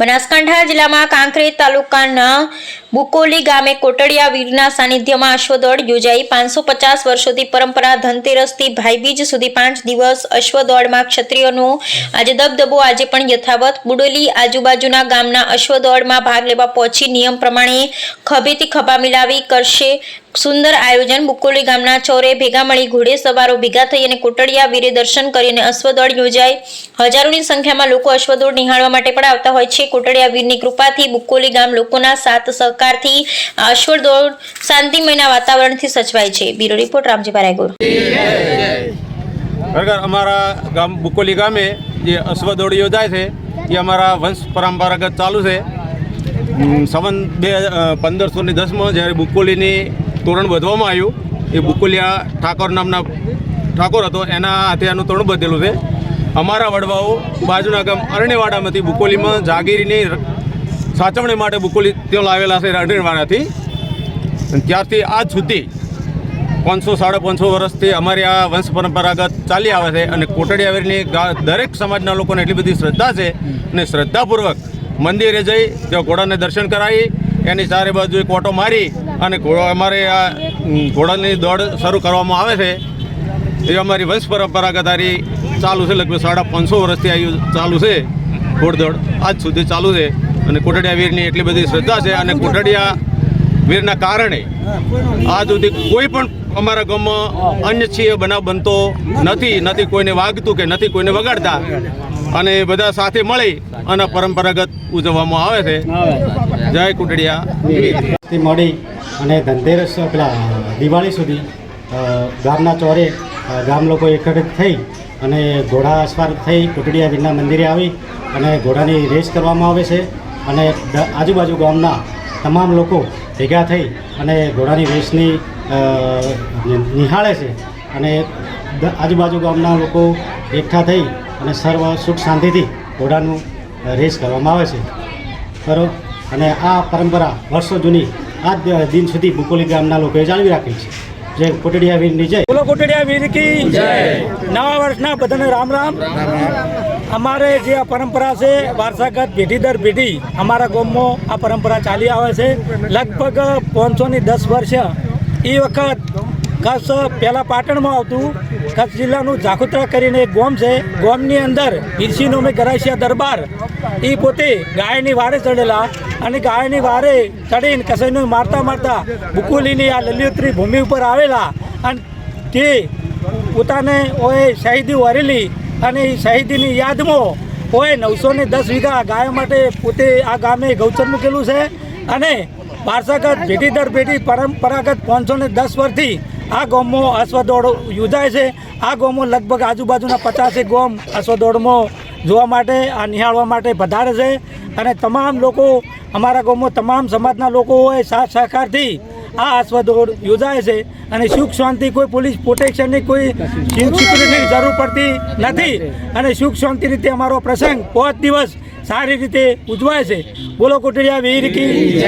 બનાસકાંઠા જિલ્લામાં કાંકરેજ તાલુકાના બુકોલી ગામે કોટડિયા વીરના સાનિધ્યમાં અશ્વદોડ યોજાઈ. પાંચસો પચાસ વર્ષોથી પરંપરા ધનતેરસથી ભાઈબીજ સુધી પાંચ દિવસ અશ્વદોડમાં ક્ષત્રિયોનો આજે દબદબો, આજે પણ યથાવત. બુડોલી આજુબાજુના ગામના અશ્વદોડમાં ભાગ લેવા પહોંચી નિયમ પ્રમાણે ખભેથી ખભા મિલાવી કરશે. સુંદર આયોજન બુકોલી ગામના ચોરે ભેગા મળી ઘોડે સવારો ભેગા થઈ અને કોટડિયા વીરે દર્શન કરીને અશ્વદોડ યોજાય. હજારોની સંખ્યામાં લોકો અશ્વદોડ નિહાળવા માટે પણ આવતા હોય છે. કોટડિયા વીરની કૃપાથી બુકોલી ગામ લોકોના સાત સાથ સહકારથી અશ્વર દોડ શાંતિમયના વાતાવરણથી સચવાય છે. બ્યુરો રિપોર્ટ, રામજી રાયગોર ખરેખર અમારા ગામ, બુકોલી ગામે જે અશ્વદોડ યોજાય છે, એ અમારા વંશ પરંપરાગત ચાલુ છે. સવન બે પંદરસો ને દસમાં જ્યારે બુકોલીની તોરણ બાંધવામાં આવ્યું, એ બુકોલિયા ઠાકોર નામના ઠાકોર હતો, એના હાથે આનું તોરણ બધેલું છે. અમારા વડવાઓ બાજુના ગામ અરણેવાડામાંથી બુકોલીમાં જાગીરીની સાચવણી માટે બુકોલી તેઓ લાવેલા છે અને ત્યારથી આજ સુધી પાંચસો, સાડા પાંચસો વર્ષથી અમારી આ વંશ પરંપરાગત ચાલી આવે છે અને કોટડી દરેક સમાજના લોકોને એટલી બધી શ્રદ્ધા છે અને શ્રદ્ધાપૂર્વક મંદિરે જઈ તેઓ ઘોડાને દર્શન કરાવી, એની ચારે બાજુ એક ઓટો મારી અને ઘોડો, અમારે આ ઘોડાની દોડ શરૂ કરવામાં આવે છે. એ અમારી વંશ પરંપરાગત હારી ચાલુ છે, લગભગ સાડા પાંચસો વર્ષથી આવ્યું ચાલુ છે, ઘોડદોડ આજ સુધી ચાલુ છે. અને કોટડિયા વીરની એટલી બધી શ્રદ્ધા છે અને કોટડિયા વીરના કારણે આજ સુધી કોઈ પણ અમારા ગામમાં અન્યછીય બનાવ બનતો નથી નથી કોઈને વાગતું કે નથી કોઈને વગાડતા. અને બધા સાથે મળી અને પરંપરાગત ઉજવવામાં આવે છે. જય કુટડિયા મળી અને ધનતેરસ પેલા દિવાળી સુધી ગામના ચોરે ગામ લોકો એકત્રિત થઈ અને ઘોડા અસવાર થઈ, કુટડિયા વીરના મંદિરે આવી અને ઘોડાની રેસ કરવામાં આવે છે. અને આજુબાજુ ગામના તમામ લોકો ભેગા થઈ અને ઘોડાની રેસની નિહાળે છે અને આજુબાજુ ગામના લોકો એકઠા થઈ અને સર્વ સુખ શાંતિથી ઘોડાનું રેસ કરવામાં આવે છે. ખરો અને આ પરંપરા વર્ષો જૂની આજ દિન સુધી બુકોલી ગામના લોકોએ જાળવી રાખી છે. જે કોટડિયા વીરની જય. બોલો કોટડિયા વીર કી નવા વર્ષના બધાને રામ રામ. અમારે જે આ પરંપરા છે વારસાગત પેઢી દર પેઢી અમારા ગામમાં આ પરંપરા ચાલી આવે છે. લગભગ પાંચસો ની દસ વર્ષ એ વખત કચ્છ પહેલાં પાટણમાં આવતું કચ્છ જિલ્લાનું જાખોત્રા કરીને એક ગોમ છે. ગોમની અંદર ઈર્ષિનો મેં ગરાશિયા દરબાર. એ પોતે ગાયની વારે ચડેલા અને ગાયની વારે ચડીને કસાઈનું મારતા મારતા બુકુલીની આ લલિયોત્રી ભૂમિ ઉપર આવેલા અને તે પોતાને ઓએ શહીદી વરેલી અને એ શહીદીની યાદમાં ઓએ નવસો ને દસ વીઘા ગાયો માટે પોતે આ ગામે ગૌચર મૂકેલું છે. અને વારસાગત પેઢી દર પેઢી પરંપરાગત પાંચસો ને દસ વર્ષથી આ ગોમમાં અશ્વદોડ યોજાય છે. આ ગામમાં લગભગ આજુબાજુના પચાસેક ગોમ અશ્વદોડમાં જોવા માટે આ નિહાળવા માટે પધારે છે. અને તમામ લોકો, અમારા ગામમાં તમામ સમાજના લોકો હોય સાથ સહકારથી આ અશ્વદોડ યોજાય છે. અને સુખ શાંતિ કોઈ પોલીસ પ્રોટેક્શનની કોઈ સિક્યુરિટીની જરૂર પડતી નથી. અને સુખ શાંતિ રીતે અમારો પ્રસંગ પાંચ દિવસ સારી રીતે ઉજવાય છે. બોલો કુટરિયા વીર કી.